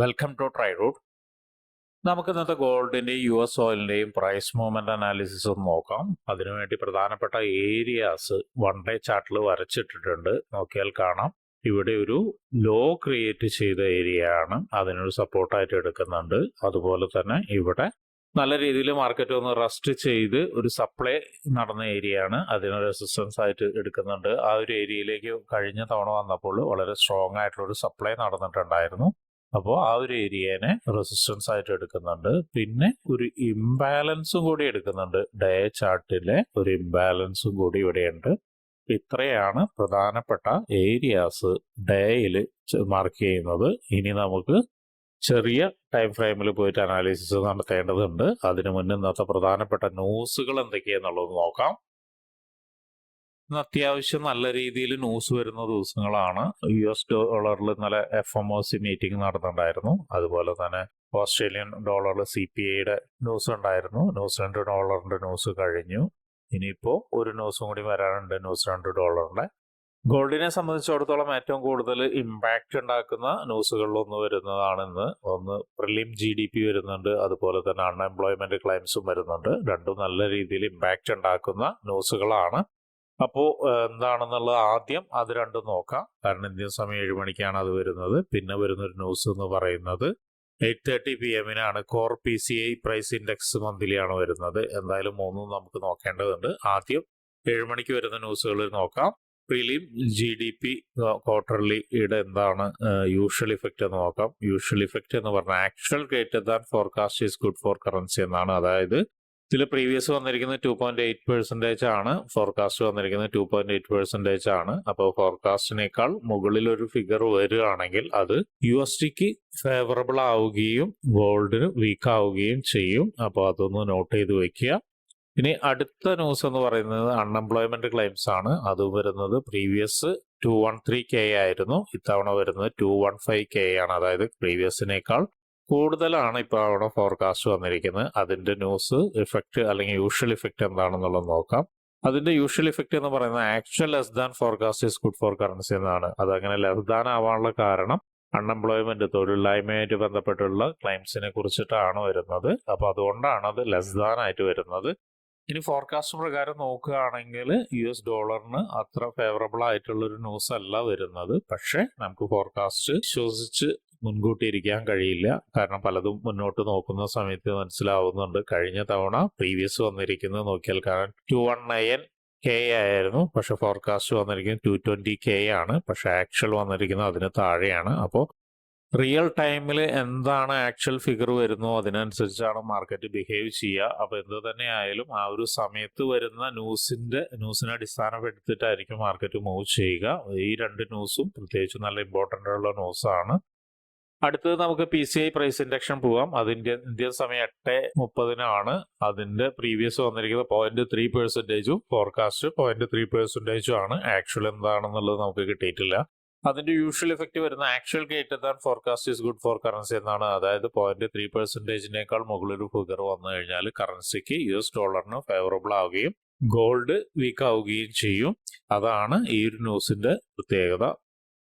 Welcome to try root നമുക്ക് ഇന്നത്തെ ഗോൾഡിന്റെയും യു എസ് ഓയിലിന്റെയും പ്രൈസ് മൂവ്മെന്റ് അനാലിസിസ് ഒന്ന് നോക്കാം. അതിനുവേണ്ടി പ്രധാനപ്പെട്ട ഏരിയാസ് വൺ ഡേ ചാർട്ടിൽ വരച്ചിട്ടിട്ടുണ്ട്. നോക്കിയാൽ കാണാം. ഇവിടെ ഒരു ലോ ക്രിയേറ്റ് ചെയ്ത ഏരിയ ആണ്. അതിനൊരു സപ്പോർട്ടായിട്ട് എടുക്കുന്നുണ്ട്. അതുപോലെ തന്നെ ഇവിടെ നല്ല രീതിയിൽ മാർക്കറ്റ് ഒന്ന് റെസ്റ്റ് ചെയ്ത് ഒരു സപ്ലൈ നടന്ന ഏരിയ ആണ്. അതിന് റെസിസ്റ്റൻസ് ആയിട്ട് എടുക്കുന്നുണ്ട്. ആ ഒരു ഏരിയയിലേക്ക് കഴിഞ്ഞ തവണ വന്നപ്പോൾ വളരെ സ്ട്രോങ് ആയിട്ടുള്ള ഒരു സപ്ലൈ നടന്നിട്ടുണ്ടായിരുന്നു. അപ്പോൾ ആ ഒരു ഏരിയനെ റെസിസ്റ്റൻസ് ആയിട്ട് എടുക്കുന്നുണ്ട്. പിന്നെ ഒരു ഇംബാലൻസും കൂടി എടുക്കുന്നുണ്ട്. ഡേ ചാർട്ടിലെ ഒരു ഇംബാലൻസും കൂടി ഇവിടെയുണ്ട്. ഇത്രയാണ് പ്രധാനപ്പെട്ട ഏരിയാസ് ഡേയിൽ മാർക്ക് ചെയ്യുന്നത്. ഇനി നമുക്ക് ചെറിയ ടൈം ഫ്രെയിമിൽ പോയിട്ട് അനാലിസിസ് നടത്തേണ്ടതുണ്ട്. അതിനു മുന്നേ ഇന്നത്തെ പ്രധാനപ്പെട്ട ന്യൂസുകൾ എന്തൊക്കെയാന്നുള്ളത് നോക്കാം. അത്യാവശ്യം നല്ല രീതിയിൽ ന്യൂസ് വരുന്ന ദിവസങ്ങളാണ്. യു എസ് ഡോളറിൽ ഇന്നലെ F M O C meeting നടന്നിട്ടുണ്ടായിരുന്നു. അതുപോലെ തന്നെ ഓസ്ട്രേലിയൻ ഡോളറിൽ സി പി ഐയുടെ ന്യൂസ് ഉണ്ടായിരുന്നു. ന്യൂസിലൻഡ് ഡോളറിന്റെ ന്യൂസ് കഴിഞ്ഞു. ഇനിയിപ്പോൾ ഒരു ന്യൂസും കൂടി വരാനുണ്ട്. ന്യൂസിലൻഡ് ഡോളറിന്റെ ഗോൾഡിനെ സംബന്ധിച്ചിടത്തോളം ഏറ്റവും കൂടുതൽ ഇമ്പാക്റ്റ് ഉണ്ടാക്കുന്ന ന്യൂസുകളിലൊന്ന് വരുന്നതാണെന്ന് ഒന്ന് പ്രിലിം ജി ഡി പി വരുന്നുണ്ട്. അതുപോലെ തന്നെ അൺഎംപ്ലോയ്മെന്റ് ക്ലെയിംസും വരുന്നുണ്ട്. രണ്ടും നല്ല രീതിയിൽ ഇമ്പാക്റ്റ് ഉണ്ടാക്കുന്ന ന്യൂസുകളാണ്. അപ്പോൾ എന്താണെന്നുള്ളത് ആദ്യം അത് രണ്ടും നോക്കാം. കാരണം ഇന്ത്യൻ സമയം ഏഴ് മണിക്കാണ് അത് വരുന്നത്. പിന്നെ വരുന്ന ഒരു ന്യൂസ് എന്ന് പറയുന്നത് eight thirty P എമ്മിനാണ് core P C I price index മന്ത്ലിയാണ് വരുന്നത്. എന്തായാലും മൂന്നും നമുക്ക് നോക്കേണ്ടതുണ്ട്. ആദ്യം ഏഴ് മണിക്ക് വരുന്ന ന്യൂസുകൾ നോക്കാം. പ്രിലിം ജി ഡി പി ക്വാർട്ടർലിയുടെ എന്താണ് യൂഷ്വൽ ഇഫക്റ്റ് എന്ന് നോക്കാം. യൂഷ്വൽ ഇഫക്റ്റ് എന്ന് പറഞ്ഞാൽ actual greater than forecast is good for currency എന്നാണ്. അതായത് ഇതിൽ പ്രീവിയസ് വന്നിരിക്കുന്നത് ടു പോയിന്റ് എയ്റ്റ് പെർസെന്റേജ് ആണ്. ഫോർകാസ്റ്റ് വന്നിരിക്കുന്നത് ടു പോയിന്റ് എയ്റ്റ് പെർസെന്റേജ് ആണ്. അപ്പോൾ ഫോർകാസ്റ്റിനേക്കാൾ മുകളിൽ ഒരു ഫിഗർ വരികയാണെങ്കിൽ അത് യു എസ് ടിക്ക് ഫേവറബിൾ ആവുകയും ഗോൾഡിന് വീക്ക് ആവുകയും ചെയ്യും. അപ്പോൾ അതൊന്ന് നോട്ട് ചെയ്ത് വെക്കുക. ഇനി അടുത്ത ന്യൂസ് എന്ന് പറയുന്നത് അൺഎംപ്ലോയ്മെന്റ് ക്ലെയിംസ് ആണ്. അത് വരുന്നത് previous two one three K ആയിരുന്നു. ഇത്തവണ വരുന്നത് ടു വൺ ഫൈവ് കെ ആണ്. അതായത് പ്രീവിയസിനേക്കാൾ കൂടുതലാണ് ഇപ്പോൾ അവിടെ ഫോർകാസ്റ്റ് വന്നിരിക്കുന്നത്. അതിന്റെ ന്യൂസ് ഇഫക്റ്റ് അല്ലെങ്കിൽ യൂഷ്വൽ ഇഫക്റ്റ് എന്താണെന്നുള്ളത് നോക്കാം. അതിന്റെ യൂഷ്വൽ ഇഫക്റ്റ് എന്ന് പറയുന്നത് actual less than forecast is good for currency എന്നാണ്. അതങ്ങനെ ലെസ് ദാൻ ആവാനുള്ള കാരണം അൺഎംപ്ലോയ്മെന്റ് തൊഴിലില്ലായ്മയായിട്ട് ബന്ധപ്പെട്ടുള്ള ക്ലെയിംസിനെ കുറിച്ചിട്ടാണ് വരുന്നത്. അപ്പോൾ അതുകൊണ്ടാണ് അത് ലെസ് ദാൻ ആയിട്ട് വരുന്നത്. ഇനി ഫോർകാസ്റ്റ് പ്രകാരം നോക്കുകയാണെങ്കിൽ യു എസ് ഡോളറിന് അത്ര ഫേവറബിൾ ആയിട്ടുള്ള ഒരു ന്യൂസ് അല്ല വരുന്നത്. പക്ഷേ നമുക്ക് ഫോർകാസ്റ്റ് വിശ്വസിച്ച് മുൻകൂട്ടി ഇരിക്കാൻ കഴിയില്ല. കാരണം പലതും മുന്നോട്ട് നോക്കുന്ന സമയത്ത് മനസ്സിലാവുന്നുണ്ട്. കഴിഞ്ഞ തവണ പ്രീവിയസ് വന്നിരിക്കുന്നത് നോക്കിയാൽ കാരണം ടു വൺ നയൻ കെ ആയിരുന്നു. പക്ഷെ ഫോർകാസ്റ്റ് വന്നിരിക്കുന്നത് ടു ട്വന്റി കെ ആണ്. പക്ഷെ ആക്ച്വൽ വന്നിരിക്കുന്നത് അതിന് താഴെയാണ്. അപ്പോൾ റിയൽ ടൈമിൽ എന്താണ് ആക്ച്വൽ ഫിഗർ വരുന്നോ അതിനനുസരിച്ചാണ് മാർക്കറ്റ് ബിഹേവ് ചെയ്യുക. അപ്പോൾ എന്ത് തന്നെ ആയാലും ആ ഒരു സമയത്ത് വരുന്ന ന്യൂസിന്റെ ന്യൂസിനെ അടിസ്ഥാനപ്പെടുത്തിയിട്ടായിരിക്കും മാർക്കറ്റ് മൂവ് ചെയ്യുക. ഈ രണ്ട് ന്യൂസും പ്രത്യേകിച്ച് നല്ല ഇമ്പോർട്ടന്റ് ഉള്ള ന്യൂസാണ് അടുത്തത് നമുക്ക് P C I price induction പോവാം. അതിന്റെ ഇന്ത്യൻ സമയം എട്ട് മുപ്പതിനാണ്. അതിന്റെ പ്രീവിയസ് വന്നിരിക്കുന്നത് പോയിന്റ് ത്രീ പെർസെന്റേജും ഫോർകാസ്റ്റ് പോയിന്റ് ത്രീ പെർസെന്റേജും ആണ്. ആക്ച്വൽ എന്താണെന്നുള്ളത് നമുക്ക് കിട്ടിയിട്ടില്ല. അതിന്റെ യൂഷ്വൽ ഇഫക്റ്റ് വരുന്ന actual greater than forecast is good for currency എന്നാണ്. അതായത് പോയിന്റ് ത്രീ പെർസെന്റേജിനേക്കാൾ മുകളിൽ ഫിഗർ വന്നു കഴിഞ്ഞാൽ കറൻസിക്ക് യു എസ് ഡോളറിന് ഫേവറബിൾ ആവുകയും ഗോൾഡ് വീക്ക് ആവുകയും ചെയ്യും. അതാണ് ഈ ഒരു ന്യൂസിന്റെ പ്രത്യേകത.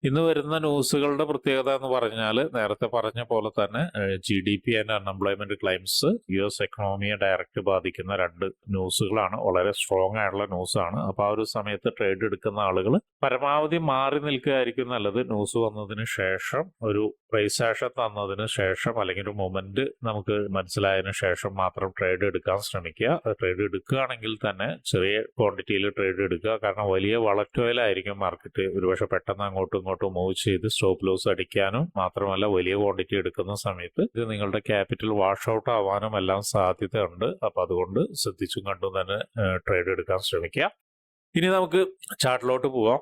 ഇന്ന് വരുന്ന ന്യൂസുകളുടെ പ്രത്യേകത എന്ന് പറഞ്ഞാൽ നേരത്തെ പറഞ്ഞ പോലെ തന്നെ G D P and unemployment claims U S എക്കണോമിയെ direct ബാധിക്കുന്ന രണ്ട് ന്യൂസുകളാണ്. വളരെ സ്ട്രോങ് ആയിട്ടുള്ള ന്യൂസാണ്. അപ്പോൾ ആ ഒരു സമയത്ത് ട്രേഡ് എടുക്കുന്ന ആളുകൾ പരമാവധി മാറി നിൽക്കുകയായിരിക്കും നല്ലത്. ന്യൂസ് വന്നതിന് ശേഷം ഒരു പ്രൈസ് തന്നതിന് ശേഷം അല്ലെങ്കിൽ ഒരു മൊമെന്റ് നമുക്ക് മനസ്സിലായതിനു ശേഷം മാത്രം ട്രേഡ് എടുക്കാൻ ശ്രമിക്കുക. ട്രേഡ് എടുക്കുകയാണെങ്കിൽ തന്നെ ചെറിയ ക്വാണ്ടിറ്റിയിൽ ട്രേഡ് എടുക്കുക. കാരണം വലിയ വളറ്റോയിലായിരിക്കും മാർക്കറ്റ് ഒരുപക്ഷെ പെട്ടെന്ന് അങ്ങോട്ടും ഇങ്ങോട്ടും മൂവ് ചെയ്ത് സ്റ്റോപ്പ് ലോസ് അടിക്കാനും മാത്രമല്ല വലിയ ക്വാണ്ടിറ്റി എടുക്കുന്ന സമയത്ത് ഇത് നിങ്ങളുടെ ക്യാപിറ്റൽ വാഷ് ഔട്ട് ആവാനും എല്ലാം സാധ്യതയുണ്ട്. അപ്പൊ അതുകൊണ്ട് ശ്രദ്ധിച്ചും കണ്ടും തന്നെ ട്രേഡ് എടുക്കാൻ ശ്രമിക്കുക. ഇനി നമുക്ക് ചാർട്ടിലോട്ട് പോവാം.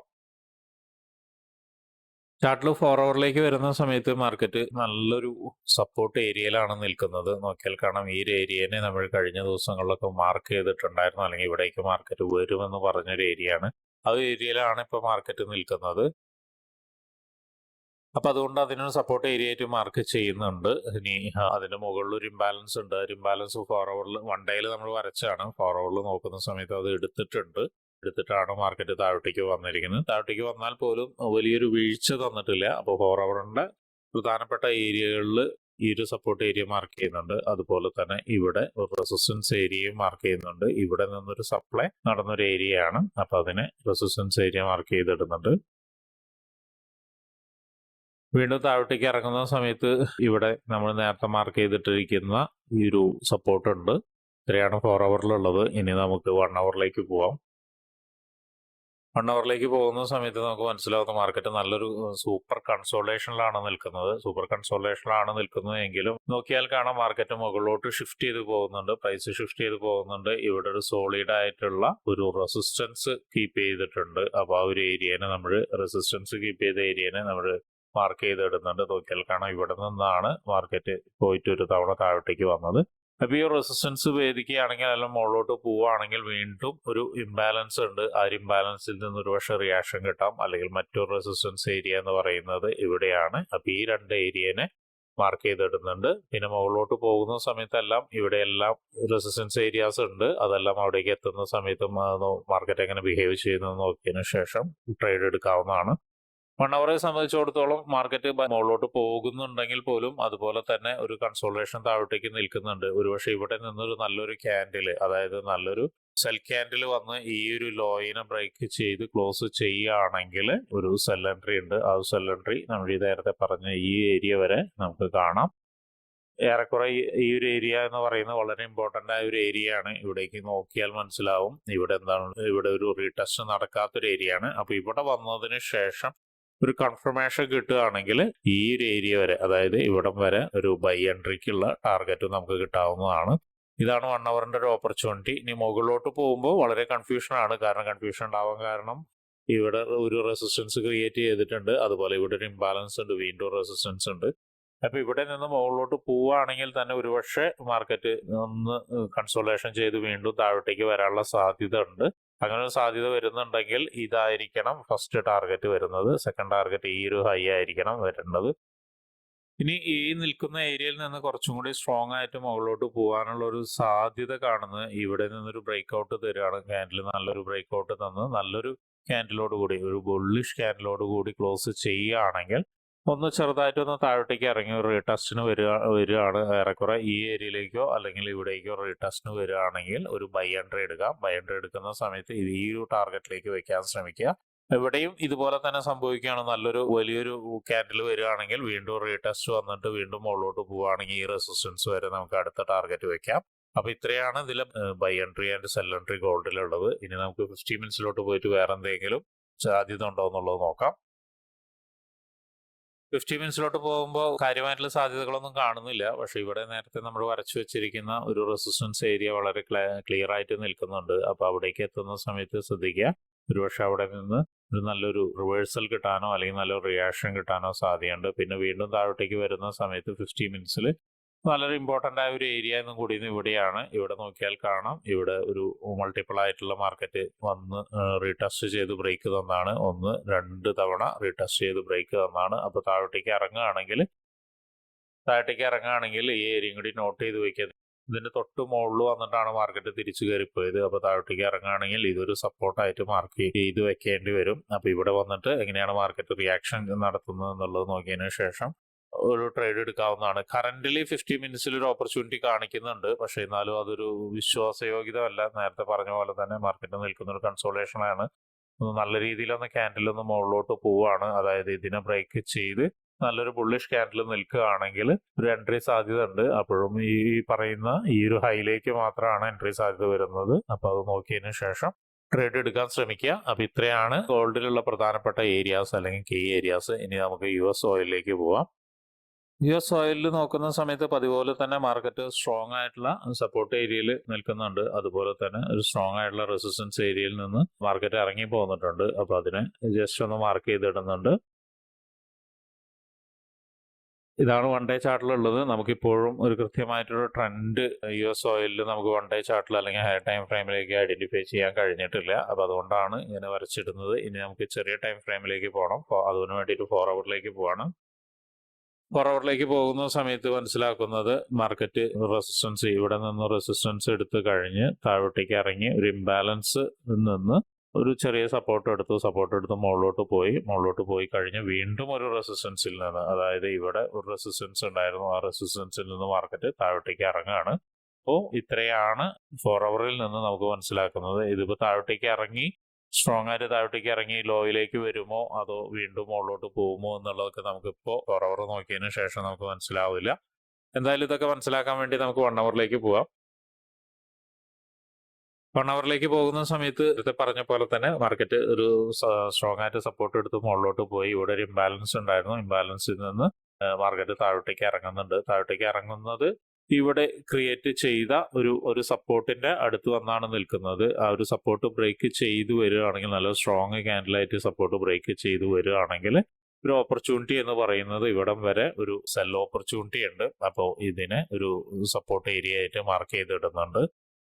ചാർട്ടിൽ ഫോർ അവറിലേക്ക് വരുന്ന സമയത്ത് മാർക്കറ്റ് നല്ലൊരു സപ്പോർട്ട് ഏരിയയിലാണ് നിൽക്കുന്നത്. നോക്കിയാൽ കാണാം ഈ ഒരു ഏരിയനെ നമ്മൾ കഴിഞ്ഞ ദിവസങ്ങളിലൊക്കെ മാർക്ക് ചെയ്തിട്ടുണ്ടായിരുന്നു. അല്ലെങ്കിൽ ഇവിടേക്ക് മാർക്കറ്റ് വരുമെന്ന് പറഞ്ഞൊരു ഏരിയയാണ് ആ ഏരിയയിലാണ് ഇപ്പോൾ മാർക്കറ്റ് നിൽക്കുന്നത്. അപ്പൊ അതുകൊണ്ട് അതിനൊരു സപ്പോർട്ട് ഏരിയ ആയിട്ട് മാർക്ക് ചെയ്യുന്നുണ്ട്. ഇനി അതിന്റെ മുകളിൽ ഒരു ഇംബാലൻസ് ഉണ്ട്. ഒരു ഇംബാലൻസ് ഫോർ ഓവറിൽ വൺ ഡേയിൽ നമ്മൾ വരച്ചാണ്. ഫോർ ഓവറിൽ നോക്കുന്ന സമയത്ത് അത് എടുത്തിട്ടുണ്ട്. എടുത്തിട്ടാണ് മാർക്കറ്റ് താഴോട്ടേക്ക് വന്നിരിക്കുന്നത്. താഴോട്ടേക്ക് വന്നാൽ പോലും വലിയൊരു വീഴ്ച തന്നിട്ടില്ല. അപ്പോൾ ഫോർ അവറിന്റെ പ്രധാനപ്പെട്ട ഏരിയകളിൽ ഈ ഒരു സപ്പോർട്ട് ഏരിയ മാർക്ക് ചെയ്യുന്നുണ്ട്. അതുപോലെ തന്നെ ഇവിടെ ഒരു റെസിസ്റ്റൻസ് ഏരിയയും മാർക്ക് ചെയ്യുന്നുണ്ട്. ഇവിടെ നിന്നൊരു സപ്ലൈ നടന്നൊരു ഏരിയയാണ് അപ്പൊ അതിനെ റെസിസ്റ്റൻസ് ഏരിയ മാർക്ക് ചെയ്തിടുന്നുണ്ട്. വീണ്ടും താഴോട്ടേക്ക് ഇറങ്ങുന്ന സമയത്ത് ഇവിടെ നമ്മൾ നേരത്തെ മാർക്ക് ചെയ്തിട്ടിരിക്കുന്ന ഈ ഒരു സപ്പോർട്ട് ഉണ്ട്. ഇത്രയാണ് ഫോർ അവറിലുള്ളത് ഇനി നമുക്ക് വൺ അവറിലേക്ക് പോവാം. വൺ അവറിലേക്ക് പോകുന്ന സമയത്ത് നമുക്ക് മനസ്സിലാവുന്ന മാർക്കറ്റ് നല്ലൊരു സൂപ്പർ കൺസോളേഷനിലാണ് നിൽക്കുന്നത്. സൂപ്പർ കൺസോളേഷനിലാണ് നിൽക്കുന്നത് എങ്കിലും നോക്കിയാൽ കാണാം മാർക്കറ്റ് മുകളിലോട്ട് ഷിഫ്റ്റ് ചെയ്ത് പോകുന്നുണ്ട്. പ്രൈസ് ഷിഫ്റ്റ് ചെയ്ത് പോകുന്നുണ്ട്. ഇവിടെ ഒരു സോളിഡ് ആയിട്ടുള്ള ഒരു റെസിസ്റ്റൻസ് കീപ്പ് ചെയ്തിട്ടുണ്ട്. അപ്പോൾ ആ ഒരു ഏരിയനെ നമ്മൾ റെസിസ്റ്റൻസ് കീപ്പ് ചെയ്ത ഏരിയനെ നമ്മൾ മാർക്ക് ചെയ്തിടുന്നുണ്ട് നോക്കിയാൽ കാണാം ഇവിടെ നിന്നാണ് മാർക്കറ്റ് പോയിട്ട് ഒരു തവണ താഴത്തേക്ക് വന്നത്. അപ്പോൾ ഈ റെസിസ്റ്റൻസ് ഭേദിക്കുകയാണെങ്കിൽ അല്ലെങ്കിൽ മുകളിലോട്ട് പോവുകയാണെങ്കിൽ വീണ്ടും ഒരു ഇംബാലൻസ് ഉണ്ട്. ആ ഒരു ഇംബാലൻസിൽ നിന്ന് ഒരു പക്ഷേ റിയാക്ഷൻ കിട്ടാം. അല്ലെങ്കിൽ മറ്റൊരു റെസിസ്റ്റൻസ് ഏരിയ എന്ന് പറയുന്നത് ഇവിടെയാണ്. അപ്പോൾ ഈ രണ്ട് ഏരിയനെ മാർക്ക് ചെയ്തിടുന്നുണ്ട് പിന്നെ മുകളിലോട്ട് പോകുന്ന സമയത്തെല്ലാം ഇവിടെ ഇവിടെയെല്ലാം റെസിസ്റ്റൻസ് ഏരിയാസ് ഉണ്ട്. അതെല്ലാം അവിടേക്ക് എത്തുന്ന സമയത്തും മാർക്കറ്റ് എങ്ങനെ ബിഹേവ് ചെയ്യുന്നത് നോക്കിയതിനു ശേഷം ട്രേഡ് എടുക്കാവുന്നതാണ്. വൺ അവറെ സംബന്ധിച്ചിടത്തോളം മാർക്കറ്റ് മുകളിലോട്ട് പോകുന്നുണ്ടെങ്കിൽ പോലും അതുപോലെ തന്നെ ഒരു കൺസോൾട്ടേഷൻ താഴോട്ടേക്ക് നിൽക്കുന്നുണ്ട്. ഒരുപക്ഷെ ഇവിടെ നിന്നൊരു നല്ലൊരു ക്യാൻഡിൽ അതായത് നല്ലൊരു സെൽ ക്യാൻഡിൽ വന്ന് ഈ ഒരു ലോയിനെ ബ്രേക്ക് ചെയ്ത് ക്ലോസ് ചെയ്യുകയാണെങ്കിൽ ഒരു സെൽ എൻട്രി ഉണ്ട്. ആ സെൽ എൻട്രി നമ്മൾ ഈ നേരത്തെ പറഞ്ഞ ഈ ഏരിയ വരെ നമുക്ക് കാണാം. ഏറെക്കുറെ ഈ ഒരു ഏരിയ എന്ന് പറയുന്നത് വളരെ ഇമ്പോർട്ടന്റ് ആയ ഒരു ഏരിയ ആണ്. ഇവിടേക്ക് നോക്കിയാൽ മനസ്സിലാവും. ഇവിടെ എന്താണ് ഇവിടെ ഒരു റീടെസ്റ്റ് നടക്കാത്തൊരു ഏരിയ ആണ്. അപ്പോൾ ഇവിടെ വന്നതിന് ശേഷം ഒരു കൺഫർമേഷൻ കിട്ടുകയാണെങ്കിൽ ഈ ഒരു ഏരിയ വരെ അതായത് ഇവിടം വരെ ഒരു ബൈ എൻട്രിക്കുള്ള ടാർഗറ്റ് നമുക്ക് കിട്ടാവുന്നതാണ്. ഇതാണ് വൺ അവറിന്റെ ഒരു ഓപ്പർച്യൂണിറ്റി ഇനി മുകളിലോട്ട് പോകുമ്പോൾ വളരെ കൺഫ്യൂഷൻ ആണ്. കാരണം കൺഫ്യൂഷൻ ഉണ്ടാവാൻ കാരണം ഇവിടെ ഒരു റെസിസ്റ്റൻസ് ക്രിയേറ്റ് ചെയ്തിട്ടുണ്ട്. അതുപോലെ ഇവിടെ ഒരു ഇംബാലൻസ് ഉണ്ട്. വീണ്ടും റെസിസ്റ്റൻസ് ഉണ്ട്. അപ്പൊ ഇവിടെ നിന്ന് മുകളിലോട്ട് പോവുകയാണെങ്കിൽ തന്നെ ഒരുപക്ഷെ മാർക്കറ്റ് ഒന്ന് കൺസോളേഷൻ ചെയ്ത് വീണ്ടും താഴോട്ടേക്ക് വരാനുള്ള സാധ്യത ഉണ്ട്. അങ്ങനെ ഒരു സാധ്യത വരുന്നുണ്ടെങ്കിൽ ഇതായിരിക്കണം ഫസ്റ്റ് ടാർഗറ്റ് വരുന്നത്. സെക്കൻഡ് ടാർഗറ്റ് ഈ ഒരു ഹൈ ആയിരിക്കണം വരേണ്ടത്. ഇനി ഈ നിൽക്കുന്ന ഏരിയയിൽ നിന്ന് കുറച്ചും കൂടി സ്ട്രോങ് ആയിട്ട് മുകളിലോട്ട് പോകാനുള്ള ഒരു സാധ്യത കാണുന്നത് ഇവിടെ നിന്നൊരു ബ്രേക്ക് ഔട്ട് തരികയാണ് ക്യാൻഡിൽ നല്ലൊരു ബ്രേക്ക് ഔട്ട് തന്ന് നല്ലൊരു ക്യാൻഡിലോട് കൂടി ഒരു ബുള്ളിഷ് ക്യാൻഡിലോട് കൂടി ക്ലോസ് ചെയ്യുകയാണെങ്കിൽ ഒന്ന് ചെറുതായിട്ട് ഒന്ന് താഴോട്ടേക്ക് ഇറങ്ങി റീടെസ്റ്റിന് വരിക വരികയാണ്. ഏറെക്കുറെ ഈ ഏരിയയിലേക്കോ അല്ലെങ്കിൽ ഇവിടേക്കോ റീടെസ്റ്റിന് വരികയാണെങ്കിൽ ഒരു ബൈ എൻട്രി എടുക്കാം. ബൈ എൻട്രി എടുക്കുന്ന സമയത്ത് ഈ ഒരു ടാർഗറ്റിലേക്ക് വെക്കാൻ ശ്രമിക്കുക. ഇവിടെയും ഇതുപോലെ തന്നെ സംഭവിക്കുകയാണ്. നല്ലൊരു വലിയൊരു ക്യാൻഡിൽ വരികയാണെങ്കിൽ വീണ്ടും റീടെസ്റ്റ് വന്നിട്ട് വീണ്ടും മുകളിലോട്ട് പോവുകയാണെങ്കിൽ ഈ റെസിസ്റ്റൻസ് വരെ നമുക്ക് അടുത്ത ടാർഗറ്റ് വെക്കാം. അപ്പൊ ഇത്രയാണ് ഇതിൽ buy entry and sell entry ഗോൾഡിലുള്ളത് ഇനി നമുക്ക് ഫിഫ്റ്റി മിനിറ്റ്സിലോട്ട് പോയിട്ട് വേറെ എന്തെങ്കിലും സാധ്യത ഉണ്ടോ എന്നുള്ളത് നോക്കാം. ഫിഫ്റ്റി മിനിറ്റ്സിലോട്ട് പോകുമ്പോൾ കാര്യമായിട്ടുള്ള സാധ്യതകളൊന്നും കാണുന്നില്ല. പക്ഷെ ഇവിടെ നേരത്തെ നമ്മൾ വരച്ചു വെച്ചിരിക്കുന്ന ഒരു റെസിസ്റ്റൻസ് ഏരിയ വളരെ ക്ലിയർ ആയിട്ട് നിൽക്കുന്നുണ്ട്. അപ്പൊ അവിടേക്ക് എത്തുന്ന സമയത്ത് ശ്രദ്ധിക്കുക. ഒരുപക്ഷെ അവിടെ നിന്ന് ഒരു നല്ലൊരു റിവേഴ്സൽ കിട്ടാനോ അല്ലെങ്കിൽ നല്ലൊരു റിയാക്ഷൻ കിട്ടാനോ സാധ്യതയുണ്ട്. പിന്നെ വീണ്ടും താഴോട്ടേക്ക് വരുന്ന സമയത്ത് ഫിഫ്റ്റി മിനിറ്റ്സിൽ നല്ലൊരു ഇമ്പോർട്ടന്റ് ആയ ഒരു ഏരിയ എന്നും കൂടി ഇവിടെയാണ്. ഇവിടെ നോക്കിയാൽ കാണാം. ഇവിടെ ഒരു മൾട്ടിപ്പിൾ ആയിട്ടുള്ള മാർക്കറ്റ് വന്ന് റീടെസ്റ്റ് ചെയ്ത് ബ്രേക്ക് തന്നാണ്. ഒന്ന് രണ്ട് തവണ റീടെസ്റ്റ് ചെയ്ത് ബ്രേക്ക് തന്നാണ്. അപ്പോൾ താഴോട്ടേക്ക് ഇറങ്ങുകയാണെങ്കിൽ താഴോട്ടേക്ക് ഇറങ്ങുകയാണെങ്കിൽ ഈ ഏരിയയും കൂടി നോട്ട് ചെയ്ത് വയ്ക്കുക ഇതിന്റെ തൊട്ട് മുകളിൽ വന്നിട്ടാണ് മാർക്കറ്റ് തിരിച്ചു കയറിപ്പോയത്. അപ്പോൾ താഴോട്ടേക്ക് ഇറങ്ങുകയാണെങ്കിൽ ഇതൊരു സപ്പോർട്ടായിട്ട് മാർക്ക് ചെയ്ത് വെക്കേണ്ടി വരും. അപ്പോൾ ഇവിടെ വന്നിട്ട് എങ്ങനെയാണ് മാർക്കറ്റ് റിയാക്ഷൻ നടത്തുന്നത് എന്നുള്ളത് നോക്കിയതിനു ശേഷം ഒരു ട്രേഡ് എടുക്കാവുന്നതാണ്. കറന്റ്ലി ഫിഫ്റ്റി മിനിറ്റ്സിൽ ഒരു ഓപ്പർച്യൂണിറ്റി കാണിക്കുന്നുണ്ട്. പക്ഷേ എന്നാലും അതൊരു വിശ്വാസയോഗ്യതമല്ല നേരത്തെ പറഞ്ഞ പോലെ തന്നെ മാർക്കറ്റ് നിൽക്കുന്ന ഒരു കൺസോളേഷൻ ആണ്. നല്ല രീതിയിലൊന്ന് ക്യാൻഡിൽ ഒന്ന് മുകളിലോട്ട് പോവുകയാണ്. അതായത് ഇതിനെ ബ്രേക്ക് ചെയ്ത് നല്ലൊരു ബുള്ളിഷ് ക്യാൻഡിൽ നിൽക്കുകയാണെങ്കിൽ ഒരു എൻട്രി സാധ്യത ഉണ്ട് അപ്പോഴും ഈ പറയുന്ന ഈ ഒരു ഹൈയിലേക്ക് മാത്രമാണ് എൻട്രി സാധ്യത വരുന്നത്. അപ്പൊ അത് നോക്കിയതിന് ശേഷം ട്രേഡ് എടുക്കാൻ ശ്രമിക്കുക. അപ്പൊ ഇത്രയാണ് ഗോൾഡിലുള്ള പ്രധാനപ്പെട്ട ഏരിയാസ് അല്ലെങ്കിൽ കീ ഏരിയാസ് ഇനി നമുക്ക് യു എസ് ഓയിലിലേക്ക് പോവാം. യു എസ് ഓയിലിൽ നോക്കുന്ന സമയത്ത് പതിപോലെ തന്നെ മാർക്കറ്റ് സ്ട്രോങ് ആയിട്ടുള്ള സപ്പോർട്ട് ഏരിയയിൽ നിൽക്കുന്നുണ്ട്. അതുപോലെ തന്നെ ഒരു സ്ട്രോങ് ആയിട്ടുള്ള റെസിസ്റ്റൻസ് ഏരിയയിൽ നിന്ന് മാർക്കറ്റ് ഇറങ്ങി പോകുന്നിട്ടുണ്ട് അപ്പൊ അതിനെ ജസ്റ്റ് ഒന്ന് മാർക്ക് ചെയ്തിടുന്നുണ്ട്. ഇതാണ് വൺ ഡേ ചാർട്ടിലുള്ളത് നമുക്കിപ്പോഴും ഒരു കൃത്യമായിട്ടൊരു ട്രെൻഡ് യു എസ് ഓയിലിൽ നമുക്ക് വൺ ഡേ ചാർട്ടിൽ അല്ലെങ്കിൽ ഹയർ ടൈം ഫ്രെയിമിലേക്ക് ഐഡന്റിഫൈ ചെയ്യാൻ കഴിഞ്ഞിട്ടില്ല. അപ്പോൾ അതുകൊണ്ടാണ് ഇങ്ങനെ വരച്ചിടുന്നത്. ഇനി നമുക്ക് ചെറിയ ടൈം ഫ്രെയിമിലേക്ക് പോകണം അതിനു വേണ്ടിയിട്ട് ഫോർ അവറിലേക്ക് പോവാണ്. ഫോർ അവറിലേക്ക് പോകുന്ന സമയത്ത് മനസ്സിലാക്കുന്നത് മാർക്കറ്റ് റെസിസ്റ്റൻസ് ഇവിടെ നിന്ന് റെസിസ്റ്റൻസ് എടുത്ത് കഴിഞ്ഞ് താഴോട്ടേക്ക് ഇറങ്ങി ഒരു ഇംബാലൻസ് നിന്ന് ഒരു ചെറിയ സപ്പോർട്ട് എടുത്തു. സപ്പോർട്ട് എടുത്ത് മുകളിലോട്ട് പോയി. മുകളിലോട്ട് പോയി കഴിഞ്ഞ് വീണ്ടും ഒരു റെസിസ്റ്റൻസിൽ നിന്ന് അതായത് ഇവിടെ ഒരു റെസിസ്റ്റൻസ് ഉണ്ടായിരുന്നു. ആ റെസിസ്റ്റൻസിൽ നിന്ന് മാർക്കറ്റ് താഴോട്ടേക്ക് ഇറങ്ങുകയാണ് അപ്പോൾ ഇത്രയാണ് ഫോർ അവറിൽ നിന്ന് നമുക്ക് മനസ്സിലാക്കുന്നത്. ഇതിപ്പോൾ താഴോട്ടേക്ക് ഇറങ്ങി സ്ട്രോങ് ആയിട്ട് താഴോട്ടേക്ക് ഇറങ്ങി ലോയിലേക്ക് വരുമോ? അതോ വീണ്ടും മുകളിലോട്ട് പോകുമോ എന്നുള്ളതൊക്കെ നമുക്കിപ്പോൾ അവർ നോക്കിയതിന് ശേഷം നമുക്ക് മനസ്സിലാവില്ല. എന്തായാലും ഇതൊക്കെ മനസ്സിലാക്കാൻ വേണ്ടി നമുക്ക് വൺ അവറിലേക്ക് പോവാം. വൺ അവറിലേക്ക് പോകുന്ന സമയത്ത് ഇവിടുത്തെ പറഞ്ഞ പോലെ തന്നെ മാർക്കറ്റ് ഒരു സ്ട്രോങ് ആയിട്ട് സപ്പോർട്ട് എടുത്ത് മുകളിലോട്ട് പോയി. ഇവിടെ ഒരു ഇംബാലൻസ് ഉണ്ടായിരുന്നു. ഇംബാലൻസിൽ നിന്ന് മാർക്കറ്റ് താഴോട്ടേക്ക് ഇറങ്ങുന്നുണ്ട്. താഴോട്ടേക്ക് ഇറങ്ങുന്നത് ഇവിടെ ക്രിയേറ്റ് ചെയ്ത ഒരു ഒരു സപ്പോർട്ടിന്റെ അടുത്ത് വന്നാണ് നിൽക്കുന്നത്. ആ ഒരു സപ്പോർട്ട് ബ്രേക്ക് ചെയ്തു വരികയാണെങ്കിൽ നല്ല സ്ട്രോങ് ക്യാൻഡിലായിട്ട് സപ്പോർട്ട് ബ്രേക്ക് ചെയ്തു വരികയാണെങ്കിൽ ഒരു ഓപ്പർച്യൂണിറ്റി എന്ന് പറയുന്നത് ഇവിടം വരെ ഒരു സെൽ ഓപ്പർച്യൂണിറ്റി ഉണ്ട്. അപ്പോൾ ഇതിനെ ഒരു സപ്പോർട്ട് ഏരിയ ആയിട്ട് മാർക്ക് ചെയ്തിടുന്നുണ്ട്.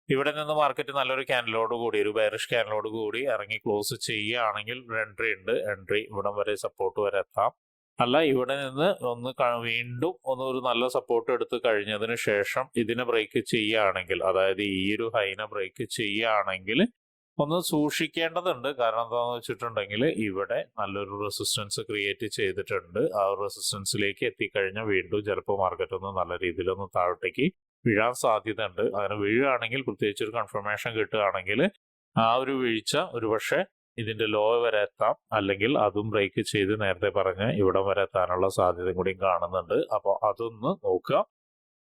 ഇവിടെ നിന്ന് മാർക്കറ്റ് നല്ലൊരു ക്യാൻഡലോട് കൂടി ഒരു ബെയറിഷ് ക്യാൻഡലോട് കൂടി ഇറങ്ങി ക്ലോസ് ചെയ്യുകയാണെങ്കിൽ ഒരു എൻട്രി ഉണ്ട്. എൻട്രി ഇവിടം വരെ സപ്പോർട്ട് വരെ എത്താം. അല്ല ഇവിടെ നിന്ന് ഒന്ന് വീണ്ടും ഒന്ന് ഒരു നല്ല സപ്പോർട്ട് എടുത്ത് കഴിഞ്ഞതിന് ശേഷം ഇതിനെ ബ്രേക്ക് ചെയ്യുകയാണെങ്കിൽ അതായത് ഈ ഒരു ഹൈനെ ബ്രേക്ക് ചെയ്യുകയാണെങ്കിൽ ഒന്ന് സൂക്ഷിക്കേണ്ടതുണ്ട്. കാരണം എന്താണെന്ന് വെച്ചിട്ടുണ്ടെങ്കിൽ ഇവിടെ നല്ലൊരു റെസിസ്റ്റൻസ് ക്രിയേറ്റ് ചെയ്തിട്ടുണ്ട്. ആ റെസിസ്റ്റൻസിലേക്ക് എത്തിക്കഴിഞ്ഞാൽ വീണ്ടും ചിലപ്പോൾ മാർക്കറ്റ് ഒന്ന് നല്ല രീതിയിലൊന്ന് താഴോട്ടേക്ക് വീഴാൻ സാധ്യതയുണ്ട്. അങ്ങനെ വീഴുകയാണെങ്കിൽ പ്രത്യേകിച്ച് ഒരു കൺഫർമേഷൻ കിട്ടുകയാണെങ്കിൽ ആ ഒരു വീഴ്ച ഒരുപക്ഷെ ഇതിന്റെ ലോ വരെ എത്താം അല്ലെങ്കിൽ അതും ബ്രേക്ക് ചെയ്ത് നേരത്തെ പറഞ്ഞ ഇവിടം വരെ എത്താനുള്ള സാധ്യത കൂടി കാണുന്നുണ്ട്. അപ്പോൾ അതൊന്ന് നോക്കുക.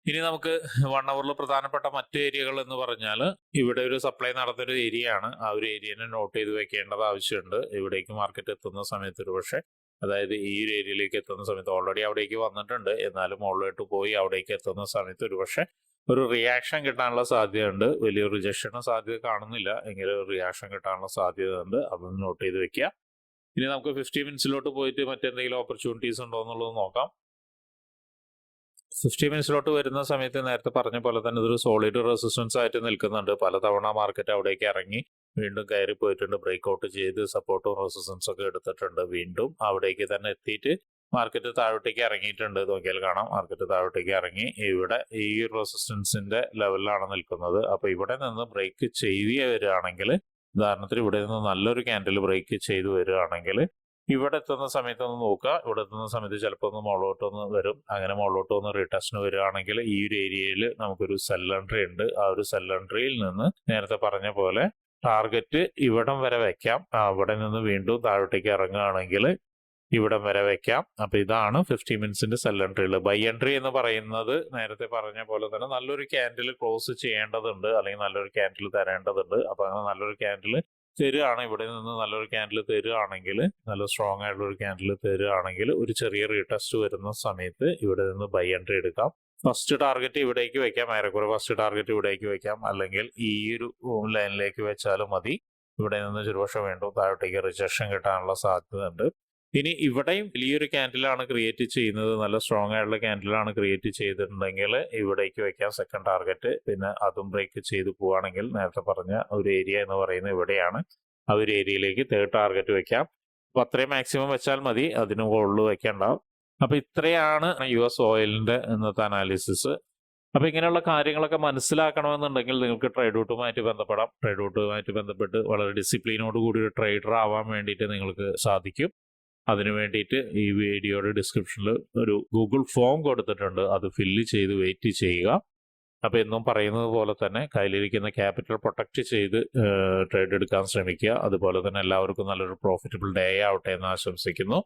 ഇനി നമുക്ക് വൺ അവറിൽ പ്രധാനപ്പെട്ട മറ്റ് ഏരിയകൾ എന്ന് പറഞ്ഞാൽ ഇവിടെ ഒരു സപ്ലൈ നടന്നൊരു ഏരിയ ആണ്. ആ ഒരു ഏരിയനെ നോട്ട് ചെയ്ത് വെക്കേണ്ടത് ആവശ്യമുണ്ട്. ഇവിടേക്ക് മാർക്കറ്റ് എത്തുന്ന സമയത്ത് ഒരു പക്ഷേ അതായത് ഈ ഒരു ഏരിയയിലേക്ക് എത്തുന്ന സമയത്ത് ഓൾറെഡി അവിടേക്ക് വന്നിട്ടുണ്ട്. എന്നാലും മുകളിലോട്ട് പോയി അവിടേക്ക് എത്തുന്ന സമയത്ത് ഒരു പക്ഷേ ഒരു റിയാക്ഷൻ കിട്ടാനുള്ള സാധ്യതയുണ്ട്. വലിയ റിജക്ഷന് സാധ്യത കാണുന്നില്ല. എങ്കിലും റിയാക്ഷൻ കിട്ടാനുള്ള സാധ്യത ഉണ്ട് അതൊന്ന് നോട്ട് ചെയ്ത് വെക്കുക. ഇനി നമുക്ക് ഫിഫ്റ്റി മിനിറ്റ്സിലോട്ട് പോയിട്ട് മറ്റെന്തെങ്കിലും ഓപ്പർച്യൂണിറ്റീസ് ഉണ്ടോ എന്നുള്ളത് നോക്കാം. ഫിഫ്റ്റി മിനിറ്റ്സിലോട്ട് വരുന്ന സമയത്ത് നേരത്തെ പറഞ്ഞ പോലെ തന്നെ ഇതൊരു സോളിഡ് റെസിസ്റ്റൻസ് ആയിട്ട് നിൽക്കുന്നുണ്ട്. പലതവണ മാർക്കറ്റ് അവിടേക്ക് ഇറങ്ങി വീണ്ടും കയറി പോയിട്ടുണ്ട് ബ്രേക്ക് ഔട്ട് ചെയ്ത് സപ്പോർട്ടും റെസിസ്റ്റൻസ് ഒക്കെ എടുത്തിട്ടുണ്ട്. വീണ്ടും അവിടേക്ക് തന്നെ എത്തിയിട്ട് മാർക്കറ്റ് താഴോട്ടേക്ക് ഇറങ്ങിയിട്ടുണ്ട്. നോക്കിയാൽ കാണാം. മാർക്കറ്റ് താഴോട്ടേക്ക് ഇറങ്ങി. ഇവിടെ ഈ റെസിസ്റ്റൻസിന്റെ ലെവലിലാണ് നിൽക്കുന്നത്. അപ്പൊ ഇവിടെ നിന്ന് ബ്രേക്ക് ചെയ്ത് വരികയാണെങ്കിൽ ഉദാഹരണത്തിന് ഇവിടെ നിന്ന് നല്ലൊരു ക്യാൻഡിൽ ബ്രേക്ക് ചെയ്തു വരികയാണെങ്കിൽ ഇവിടെ എത്തുന്ന സമയത്ത് ഒന്ന് നോക്കുക. ഇവിടെ എത്തുന്ന സമയത്ത് ചിലപ്പോൾ ഒന്ന് മുകളിലോട്ട് ഒന്ന് വരും. അങ്ങനെ മുകളിലോട്ട് ഒന്ന് റീടെസ്റ്റിന് വരികയാണെങ്കിൽ ഈ ഒരു ഏരിയയിൽ നമുക്കൊരു സെല്ലൻട്രി ഉണ്ട്. ആ ഒരു സെല്ലൻട്രിയിൽ നിന്ന് നേരത്തെ പറഞ്ഞ പോലെ ടാർഗറ്റ് ഇവിടം വരെ വെക്കാം. അവിടെ നിന്ന് വീണ്ടും താഴോട്ടേക്ക് ഇറങ്ങുകയാണെങ്കിൽ ഇവിടം വരെ വെക്കാം. അപ്പൊ ഇതാണ് ഫിഫ്റ്റി മിനിറ്റ്സിന്റെ സെൽ എൻട്രികൾ ബൈ എൻട്രി എന്ന് പറയുന്നത് നേരത്തെ പറഞ്ഞ പോലെ തന്നെ നല്ലൊരു ക്യാൻഡിൽ ക്ലോസ് ചെയ്യേണ്ടതുണ്ട്. അല്ലെങ്കിൽ നല്ലൊരു ക്യാൻഡിൽ തരേണ്ടതുണ്ട്. അപ്പൊ അങ്ങനെ നല്ലൊരു ക്യാൻഡിൽ തരുകയാണ് ഇവിടെ നിന്ന് നല്ലൊരു ക്യാൻഡിൽ തരുകയാണെങ്കിൽ നല്ല സ്ട്രോങ് ആയിട്ടുള്ള ഒരു ക്യാൻഡിൽ തരുകയാണെങ്കിൽ ഒരു ചെറിയ റീടെസ്റ്റ് വരുന്ന സമയത്ത് ഇവിടെ നിന്ന് ബൈ എൻട്രി എടുക്കാം. ഫസ്റ്റ് ടാർഗറ്റ് ഇവിടേക്ക് വെക്കാം. ഏറെക്കുറെ ഫസ്റ്റ് ടാർഗറ്റ് ഇവിടേക്ക് വെക്കാം. അല്ലെങ്കിൽ ഈ ഒരു ലൈനിലേക്ക് വെച്ചാലും മതി. ഇവിടെ നിന്ന് ചെറുപക്ഷം വീണ്ടും താഴോട്ടേക്ക് റിജക്ഷൻ കിട്ടാനുള്ള സാധ്യത ഉണ്ട് ഇനി ഇവിടെയും വലിയൊരു ക്യാൻഡിലാണ് ക്രിയേറ്റ് ചെയ്യുന്നത്. നല്ല സ്ട്രോങ് ആയിട്ടുള്ള ക്യാൻഡിലാണ് ക്രിയേറ്റ് ചെയ്തിട്ടുണ്ടെങ്കിൽ ഇവിടേക്ക് വെക്കാം. സെക്കൻഡ് ടാർഗറ്റ് പിന്നെ അതും ബ്രേക്ക് ചെയ്ത് പോവുകയാണെങ്കിൽ നേരത്തെ പറഞ്ഞ ഒരു ഏരിയ എന്ന് പറയുന്നത് ഇവിടെയാണ്. ആ ഒരു ഏരിയയിലേക്ക് തേർഡ് ടാർഗറ്റ് വെക്കാം. അപ്പൊ അത്രയും മാക്സിമം വെച്ചാൽ മതി. അതിന് മുകളിൽ വെക്കേണ്ട. അപ്പൊ ഇത്രയാണ് യു എസ് ഓയിലിന്റെ ഇന്നത്തെ അനാലിസിസ് അപ്പൊ ഇങ്ങനെയുള്ള കാര്യങ്ങളൊക്കെ മനസ്സിലാക്കണമെന്നുണ്ടെങ്കിൽ നിങ്ങൾക്ക് ട്രേഡ് ഔട്ടുമായിട്ട് ബന്ധപ്പെടാം. ട്രേഡ് ഔട്ടുമായിട്ട് ബന്ധപ്പെട്ട് വളരെ ഡിസിപ്ലിനോട് കൂടി ഒരു ട്രേഡർ ആവാൻ വേണ്ടിയിട്ട് നിങ്ങൾക്ക് സാധിക്കും. അതിനു വേണ്ടിയിട്ട് ഈ വീഡിയോയുടെ ഡിസ്ക്രിപ്ഷനിൽ ഒരു ഗൂഗിൾ ഫോം കൊടുത്തിട്ടുണ്ട്. അത് ഫില്ല് ചെയ്ത് വെയിറ്റ് ചെയ്യുക. അപ്പോൾ എന്നും പറയുന്നത് പോലെ തന്നെ കയ്യിലിരിക്കുന്ന ക്യാപിറ്റൽ പ്രൊട്ടക്റ്റ് ചെയ്ത് ട്രേഡ് എടുക്കാൻ ശ്രമിക്കുക. അതുപോലെ തന്നെ എല്ലാവർക്കും നല്ലൊരു പ്രോഫിറ്റബിൾ ഡേ ആവട്ടെ എന്ന് ആശംസിക്കുന്നു.